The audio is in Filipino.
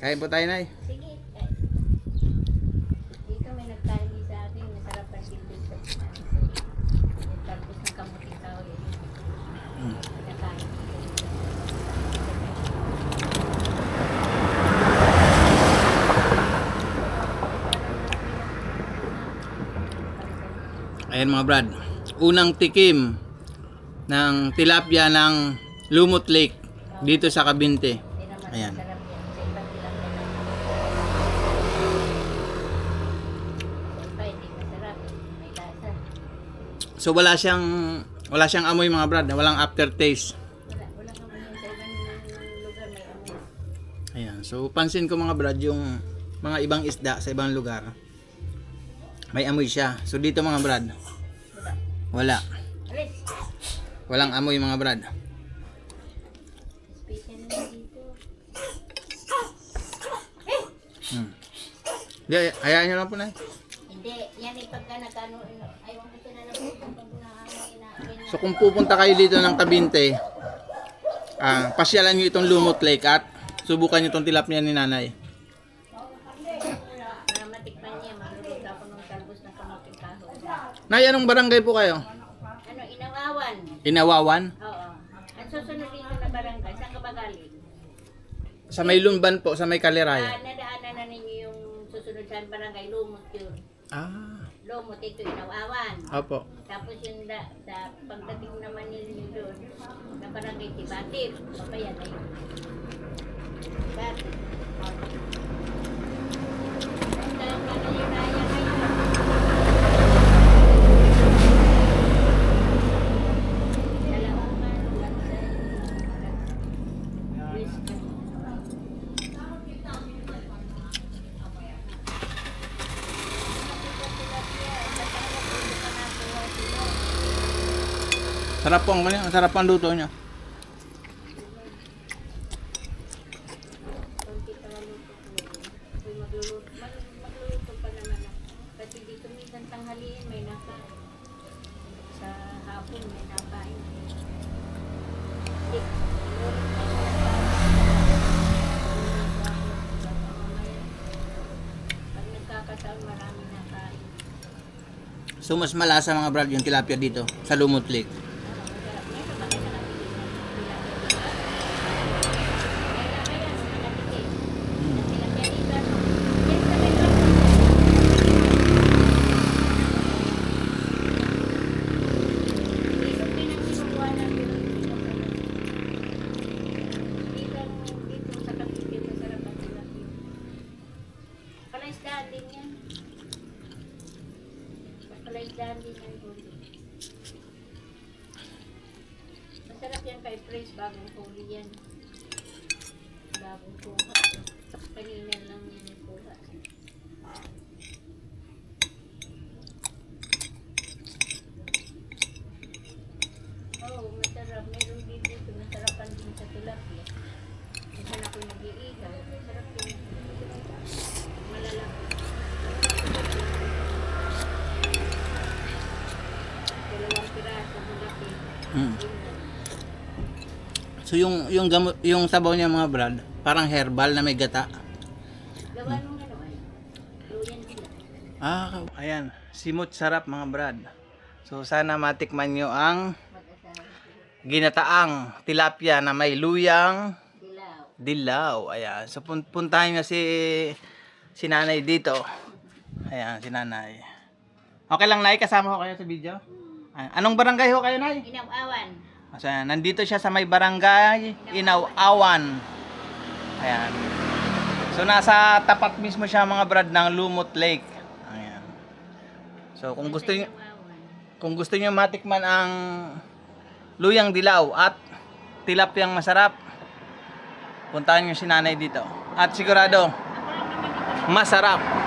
Kain po tayo, Nay. Sige. eh. Dito may nagtali sa akin. Masarap pa dito sa Tapos ng kamuting kahoy. Mm. Nakain. Ayan mga brad. Unang tikim ng tilapia ng Lumot Lake dito sa Kabinte. Ayan. masarap yan. Sa ibang tilapia lang. Sa iba hindi masarap. May lasa. So wala siyang wala siyang amoy mga brad, walang aftertaste. Ayan. So pansin ko mga brad yung mga ibang isda sa ibang lugar. May amoy siya. So dito mga brad, Wala. Walang amoy mga brad. Hmm. Hayaan nyo lang po na. Hindi, yan ay pagka nagano, ayaw ko So kung pupunta kayo dito ng Kabinte, ah, pasyalan nyo itong Lumot Lake at subukan nyo itong tilapia ni nanay. Nay, anong barangay po kayo? Ano, inawawan? Inawawan? Oo. Ang susunod dito na barangay, saan ka ba galing? Sa may Lumban po, sa may Ah, Kaliraya. nadaanan na ninyo yung susunod sa barangay, Lumot yun. Ah, Lumot, ito inawawan. opo. Tapos yung da, sa pagdating naman ninyo doon, na barangay Tibatib, papayan na yun. Tibatib. Dahil pa na yun na Sarap po ang kanya, sarap ang luto niya. tanghaliin may nasa sa hapon may. Hindi. Pag nagkakataon marami nakain. So mas malasa mga brad yung tilapia dito sa Lumot Lake. Ah, masarap. Meron ba kayo nakabili ng tilapia? Kaya, kaya, nakatikim. Tilapia dito, ano? Yan sa may barko. Dito pinagkinukuha natin ang tilapia. Dito, dito sa Cavite, masarap ang tilapia. Palaisdaan din yan. Din yan, Rudy. Masarap yan kay Prince, bagong huli yan. Bagong kuha. Kanina lang yan kuha. Oh, masarap. Meron din dito. Masarapan din sa tilapia. Minsan ako nag-iihaw. Masarap din. Malalaki. So yung yung gamot, yung sabaw niya mga brad, parang herbal na may gata. Gawa nung ano ay. Luyan sila. Ah, ayan. Simot sarap mga brad. So sana matikman nyo ang ginataang tilapia na may luyang Dilaw. dilaw. Ayan. So pun puntahan si si nanay dito. Ayan, si nanay. Okay lang, Nay, kasama ko kayo sa video? Anong barangay ho kayo, Nay? Inaw-awan. So, ayan, nandito siya sa may barangay Inaw-awan. Ayan. So, nasa tapat mismo siya mga brad ng Lumot Lake. Ayan. So, kung gusto niyo kung gusto niyo matikman ang luyang dilaw at tilapyang masarap, puntahan niyo si nanay dito. At sigurado, masarap.